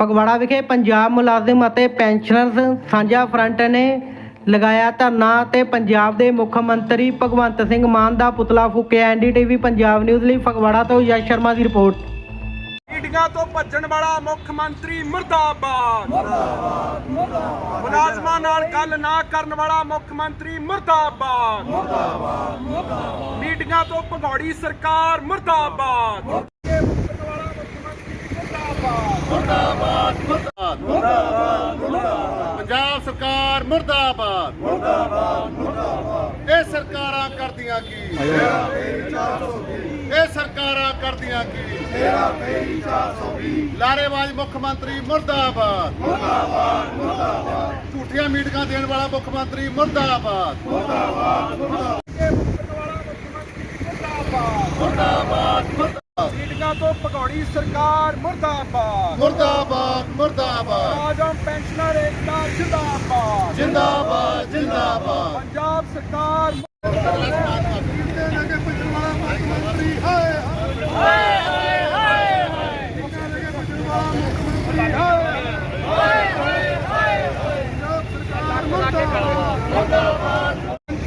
ਫਗਵਾੜਾ ਵਿਖੇ ਪੰਜਾਬ ਮੁਲਾਜ਼ਮ ਅਤੇ ਪੈਨਸ਼ਨਰਜ਼ ਸਾਂਝਾ ਫਰੰਟ ਨੇ ਲਗਾਇਆ ਧਰਨਾ ਤੇ ਪੰਜਾਬ ਦੇ ਮੁੱਖ ਮੰਤਰੀ ਭਗਵੰਤ ਸਿੰਘ ਮਾਨ ਦਾ ਪੁਤਲਾ ਫੂਕਿਆ। ਐਨਡੀਟੀਵੀ ਪੰਜਾਬ ਨਿਊਜ਼ ਲਈ ਫਗਵਾੜਾ ਤੋਂ ਯਸ਼ ਸ਼ਰਮਾ ਦੀ ਰਿਪੋਰਟ। ਮੀਟਿੰਗਾਂ ਤੋਂ ਭੱਜਣ ਵਾਲਾ ਮੁੱਖ ਮੰਤਰੀ ਮੁਰਦਾਬਾਦ। ਮੁਰਦਾਬਾਦ। ਮੁਲਾਜ਼ਮਾਂ ਨਾਲ ਗੱਲ ਨਾ ਕਰਨ ਵਾਲਾ ਮੁੱਖ ਮੰਤਰੀ ਮੁਰਦਾਬਾਦ। ਮੁਰਦਾਬਾਦ। ਮੀਟਿੰਗਾਂ ਤੋਂ ਭਗੌੜੀ ਸਰਕਾਰ ਮੁਰਦਾਬਾਦ। ਪੰਜਾਬ ਸਰਕਾਰ ਮੁਰਦਾਬਾਦ ਮੁਰਦਾਬਾਦ ਮੁਰਦਾਬਾਦ। ਇਹ ਸਰਕਾਰਾਂ ਕਰਦੀਆਂ ਕੀ? ਇਹ ਸਰਕਾਰਾਂ ਕਰਦੀਆਂ ਕੀ? ਲਾਰੇਬਾਜ਼ ਮੁੱਖ ਮੰਤਰੀ ਮੁਰਦਾਬਾਦ। ਮੁਰਦਾਬਾਦ ਮੁਰਦਾਬਾਦ। ਝੂਠੀਆਂ ਮੀਟਿੰਗਾਂ ਦੇਣ ਵਾਲਾ ਮੁੱਖ ਮੰਤਰੀ ਮੁਰਦਾਬਾਦ। ਮੀਟਿੰਗਾਂ ਤੋਂ ਭਗੌੜੀ ਸਰਕਾਰ ਮੁਰਦਾਬਾਦ। ਮੁਰਦਾਬਾਦ ਮੁਰਦਾਬਾਦ। ਮੁਲਾਜ਼ਮ ਪੈਨਸ਼ਨਰ ਏਕਤਾ ਜਿੰਦਾਬਾਦ। ਜਿੰਦਾਬਾਦ ਜਿੰਦਾਬਾਦ। ਪੰਜਾਬ ਸਰਕਾਰ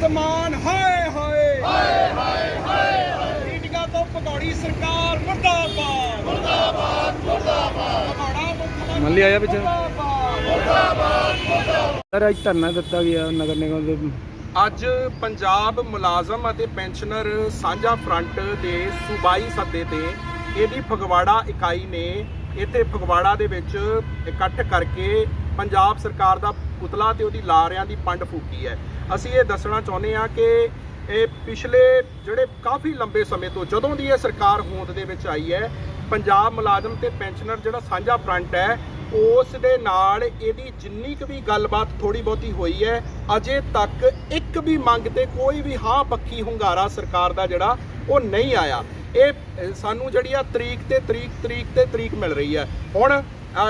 ਤਮਾਨ ਹਾਏ ਹਾਏ ਹਾਏ ਹਾਏ ਹਾਏ ਮੀਟਿੰਗਾਂ ਤੋਂ ਭਗੌੜੀ ਸਰਕਾਰ ਮੁਰਦਾਬਾਦ ਮੁਰਦਾਬਾਦ ਮੁਰਦਾਬਾਦ ਮੰਤਰੀ ਆਇਆ ਪਿੱਛੇ। ਮੁਰਦਾਬਾਦ ਸਰ ਅੱਜ ਧਰਨਾ ਦਿੱਤਾ ਗਿਆ ਨਗਰ ਨਿਗਮ ਦੇ। ਅੱਜ ਪੰਜਾਬ ਮੁਲਾਜ਼ਮ ਅਤੇ ਪੈਨਸ਼ਨਰ ਸਾਂਝਾ ਫਰੰਟ ਦੇ ਸੂਬਾਈ ਸੱਦੇ ਤੇ ਇਹਦੀ ਫਗਵਾੜਾ ਇਕਾਈ ਨੇ ਇੱਥੇ ਫਗਵਾੜਾ ਦੇ ਵਿੱਚ ਇਕੱਠ ਕਰਕੇ ਪੰਜਾਬ ਸਰਕਾਰ ਦਾ ਪੁਤਲਾ ਤੇ ਉਹਦੀ ਲਾਰਿਆਂ ਦੀ ਪੰਡ ਫੂਕੀ ਹੈ। ਅਸੀਂ ਇਹ ਦੱਸਣਾ ਚਾਹੁੰਦੇ ਹਾਂ ਕਿ ਇਹ ਪਿਛਲੇ ਜਿਹੜੇ ਕਾਫੀ ਲੰਬੇ ਸਮੇਂ ਤੋਂ ਜਦੋਂ ਦੀ ਇਹ ਸਰਕਾਰ ਹੋਂਦ ਦੇ ਵਿੱਚ ਆਈ ਹੈ ਪੰਜਾਬ ਮੁਲਾਜ਼ਮ ਤੇ ਪੈਨਸ਼ਨਰ ਜਿਹੜਾ ਸਾਂਝਾ ਫਰੰਟ ਹੈ, ਉਸ ਦੇ ਨਾਲ ਇਹਦੀ ਜਿੰਨੀ ਕੁ ਵੀ ਗੱਲਬਾਤ ਥੋੜੀ ਬਹੁਤੀ ਹੋਈ ਹੈ, ਅਜੇ ਤੱਕ ਇੱਕ ਵੀ ਮੰਗ ਤੇ ਕੋਈ ਵੀ ਹਾਂ ਪੱਖੀ ਹੁੰਗਾਰਾ ਸਰਕਾਰ ਦਾ ਜਿਹੜਾ, ਉਹ ਨਹੀਂ ਆਇਆ। ਇਹ ਸਾਨੂੰ ਜਿਹੜੀ ਆ ਤਰੀਕ ਤੇ ਤਰੀਕ ਤਰੀਕ ਤੇ ਤਰੀਕ ਮਿਲ ਰਹੀ ਹੈ। ਹੁਣ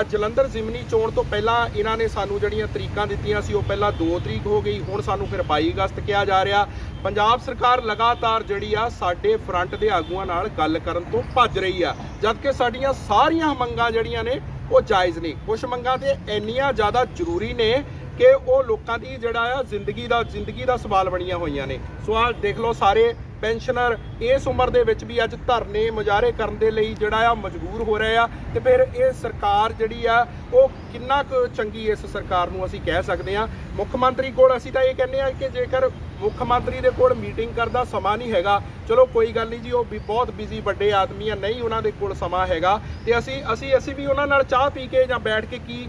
ਜਲੰਧਰ ਜ਼ਿਮਨੀ ਚੋਣ ਤੋਂ ਪਹਿਲਾਂ ਇਹਨਾਂ ਨੇ ਸਾਨੂੰ ਜਿਹੜੀਆਂ ਤਰੀਕਾਂ ਦਿੱਤੀਆਂ ਸੀ, ਉਹ ਪਹਿਲਾਂ 2 ਤਰੀਕ ਹੋ ਗਈ, ਹੁਣ ਸਾਨੂੰ ਫਿਰ 22 ਅਗਸਤ ਕਿਹਾ ਜਾ ਰਿਹਾ। ਪੰਜਾਬ ਸਰਕਾਰ ਲਗਾਤਾਰ ਜਿਹੜੀ ਆ ਸਾਡੇ ਫਰੰਟ ਦੇ ਆਗੂਆਂ ਨਾਲ ਗੱਲ ਕਰਨ ਤੋਂ ਭੱਜ ਰਹੀ ਆ, ਜਦਕਿ ਸਾਡੀਆਂ ਸਾਰੀਆਂ ਮੰਗਾਂ ਜਿਹੜੀਆਂ ਨੇ, ਉਹ ਜਾਇਜ਼ ਨੇ। ਕੁਝ ਮੰਗਾਂ ਤੇ ਇੰਨੀਆਂ ਜ਼ਿਆਦਾ ਜ਼ਰੂਰੀ ਨੇ ਕਿ ਉਹ ਲੋਕਾਂ ਦੀ ਜਿਹੜਾ ਆ ਜ਼ਿੰਦਗੀ ਦਾ ਜ਼ਿੰਦਗੀ ਦਾ ਸਵਾਲ ਬਣੀਆਂ ਹੋਈਆਂ ਨੇ। ਸੋ ਆਹ ਦੇਖ ਲਓ ਸਾਰੇ ਪੈਨਸ਼ਨਰ ਇਸ ਉਮਰ ਦੇ ਵਿੱਚ ਵੀ ਅੱਜ ਧਰਨੇ ਮੁਜ਼ਾਹਰੇ ਕਰਨ ਦੇ ਲਈ ਜਿਹੜਾ ਆ ਮਜਬੂਰ ਹੋ ਰਹੇ ਆ ਤੇ ਫਿਰ ਇਹ ਸਰਕਾਰ ਜਿਹੜੀ ਆ, ਉਹ ਕਿੰਨਾ ਕੁ ਚੰਗੀ ਇਸ ਸਰਕਾਰ ਨੂੰ ਅਸੀਂ ਕਹਿ ਸਕਦੇ ਆ। ਮੁੱਖ ਮੰਤਰੀ ਕੋਲ ਅਸੀਂ ਤਾਂ ਇਹ ਕਹਿੰਦੇ ਆ ਕਿ ਜੇਕਰ ਮੁੱਖ ਮੰਤਰੀ ਦੇ ਕੋਲ ਮੀਟਿੰਗ ਕਰਦਾ ਸਮਾਂ ਨਹੀਂ ਹੈਗਾ, ਚਲੋ ਕੋਈ ਗੱਲ ਨਹੀਂ ਜੀ, ਉਹ ਵੀ ਬਹੁਤ ਬਿਜ਼ੀ ਵੱਡੇ ਆਦਮੀ ਆ, ਨਹੀਂ ਉਹਨਾਂ ਦੇ ਕੋਲ ਸਮਾਂ ਹੈਗਾ ਤੇ ਅਸੀਂ ਅਸੀਂ ਅਸੀਂ ਵੀ ਉਹਨਾਂ ਨਾਲ ਚਾਹ ਪੀ ਕੇ ਜਾਂ ਬੈਠ ਕੇ ਕੀ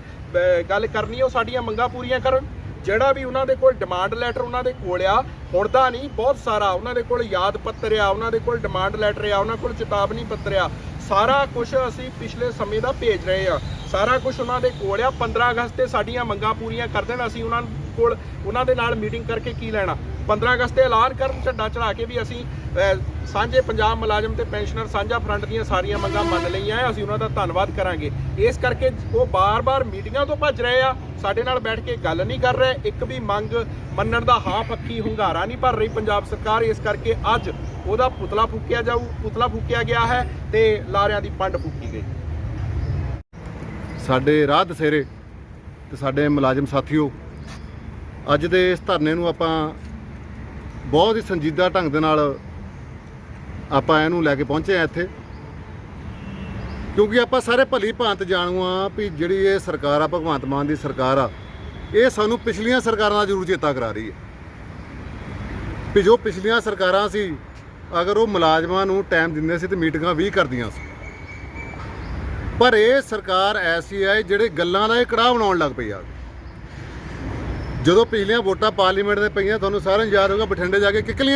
ਗੱਲ ਕਰਨੀ ਉਹ ਸਾਡੀਆਂ ਮੰਗਾਂ ਪੂਰੀਆਂ ਕਰਨ। ਜਿਹੜਾ ਵੀ ਉਹਨਾਂ ਦੇ ਕੋਲ ਡਿਮਾਂਡ ਲੈਟਰ ਉਹਨਾਂ ਦੇ ਕੋਲ ਆ ਹੁਣ ਦਾ ਨਹੀਂ, ਬਹੁਤ ਸਾਰਾ ਉਹਨਾਂ ਦੇ ਕੋਲ ਯਾਦ ਪੱਤਰ ਆ, ਉਹਨਾਂ ਦੇ ਕੋਲ ਡਿਮਾਂਡ ਲੈਟਰ ਆ, ਉਹਨਾਂ ਕੋਲ ਚੇਤਾਵਨੀ ਪੱਤਰ ਆ। ਸਾਰਾ ਕੁਝ ਅਸੀਂ ਪਿਛਲੇ ਸਮੇਂ ਦਾ ਭੇਜ ਰਹੇ ਆ। ਸਾਰਾ ਕੁਝ ਉਹਨਾਂ ਦੇ ਕੋਲ ਆ। 15 ਅਗਸਤ ਤੇ ਸਾਡੀਆਂ ਮੰਗਾਂ ਪੂਰੀਆਂ ਕਰ ਦੇਣ, ਅਸੀਂ ਉਹਨਾਂ ਕੋਲ, ਉਹਨਾਂ ਦੇ ਨਾਲ ਮੀਟਿੰਗ ਕਰਕੇ ਕੀ ਲੈਣਾ? 15 ਅਗਸਤ ਤੇ ਐਲਾਨ ਕਰਨ ਝੰਡਾ ਚੜਾ ਕੇ ਵੀ ਅਸੀਂ ਸਾਂਝੇ ਪੰਜਾਬ ਮੁਲਾਜ਼ਮ ਤੇ ਪੈਨਸ਼ਨਰ ਸਾਂਝਾ ਫਰੰਟ ਦੀਆਂ ਸਾਰੀਆਂ ਮੰਗਾਂ ਮੰਨ ਲਈਆਂ ਅਸੀਂ ਉਹਨਾਂ ਦਾ ਧੰਨਵਾਦ ਕਰਾਂਗੇ। ਇਸ ਕਰਕੇ ਉਹ ਬਾਰ-ਬਾਰ ਮੀਟਿੰਗਾਂ ਤੋਂ ਭੱਜ ਰਹੇ ਆ, ਸਾਡੇ ਨਾਲ ਬੈਠ ਕੇ ਗੱਲ ਨਹੀਂ ਕਰ ਰਹੇ, ਇੱਕ ਵੀ ਮੰਗ ਮੰਨਣ ਦਾ ਹਾਂ ਪੱਖੀ ਹੁੰਗਾਰਾ ਨਹੀਂ ਭਰ ਰਹੀ ਪੰਜਾਬ ਸਰਕਾਰ, ਇਸ ਕਰਕੇ ਅੱਜ ਉਹਦਾ ਪੁਤਲਾ ਫੂਕਿਆ ਜਾਊ, ਪੁਤਲਾ ਫੂਕਿਆ ਗਿਆ ਹੈ ਤੇ ਲਾਰਿਆਂ ਦੀ ਪੰਡ ਫੂਕੀ ਗਈ। ਸਾਡੇ ਰਾਹ ਦਸੇਰੇ ਤੇ ਸਾਡੇ ਮੁਲਾਜ਼ਮ ਸਾਥੀਓ, ਅੱਜ ਦੇ ਇਸ ਧਰਨੇ ਨੂੰ ਆਪਾਂ ਬਹੁਤ ਹੀ ਸੰਜੀਦਾ ਢੰਗ ਦੇ ਨਾਲ ਆਪਾਂ ਇਹਨੂੰ ਲੈ ਕੇ ਪਹੁੰਚੇ ਆ ਇੱਥੇ। ਕਿਉਂਕਿ ਆਪਾਂ ਸਾਰੇ ਭਲੀ ਭਾਂਤ ਜਾਣੂ ਆ ਵੀ ਜਿਹੜੀ ਇਹ ਸਰਕਾਰ ਆ, ਭਗਵੰਤ ਮਾਨ ਦੀ ਸਰਕਾਰ ਆ, ਇਹ ਸਾਨੂੰ ਪਿਛਲੀਆਂ ਸਰਕਾਰਾਂ ਦਾ ਜ਼ਰੂਰ ਚੇਤਾ ਕਰਾ ਰਹੀ ਹੈ। ਵੀ ਜੋ ਪਿਛਲੀਆਂ ਸਰਕਾਰਾਂ ਸੀ, ਅਗਰ ਉਹ ਮੁਲਾਜ਼ਮਾਂ ਨੂੰ ਟਾਈਮ ਦਿੰਦੇ ਸੀ ਤੇ ਮੀਟਿੰਗਾਂ ਵੀ ਕਰਦੀਆਂ ਸੀ। ਪਰ ਇਹ ਸਰਕਾਰ ਐਸੀ ਹੈ ਜਿਹੜੇ ਗੱਲਾਂ ਦਾ ਇਹ ਕੜਾਹ ਬਣਾਉਣ ਲੱਗ ਪਈ ਆ। ਜਦੋਂ ਪਿਛਲੀਆਂ ਵੋਟਾਂ ਪਾਰਲੀਮੈਂਟ ਦੇ ਪਈਆਂ, ਤੁਹਾਨੂੰ ਸਾਰਿਆਂ ਨੂੰ ਯਾਦ ਹੋਊਗਾ ਬਠਿੰਡੇ ਜਾ ਕੇ ਕਿੱਕਲੀਆਂ